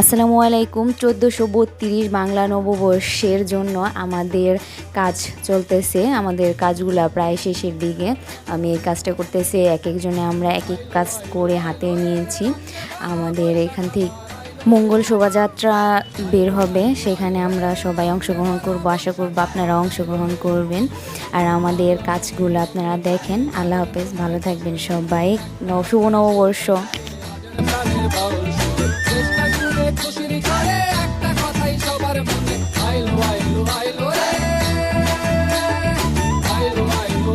আসসালামু আলাইকুম। চোদ্দোশো বত্রিশ বাংলা নববর্ষের জন্য আমাদের কাজ চলতেছে। আমাদের কাজগুলা প্রায় শেষের দিকে। আমি এই কাজটা করতেছি, এক একজনে আমরা এক এক কাজ করে হাতে নিয়েছি। আমাদের এখান থেকে মঙ্গল শোভাযাত্রা বের হবে। সেখানে আমরা সবাই অংশগ্রহণ করব। আশা করব আপনারা অংশগ্রহণ করবেন। আর আমাদের কাজগুলো আপনারা দেখেন। আল্লাহ হাফেজ। ভালো থাকবেন সবাই। শুভ নববর্ষ।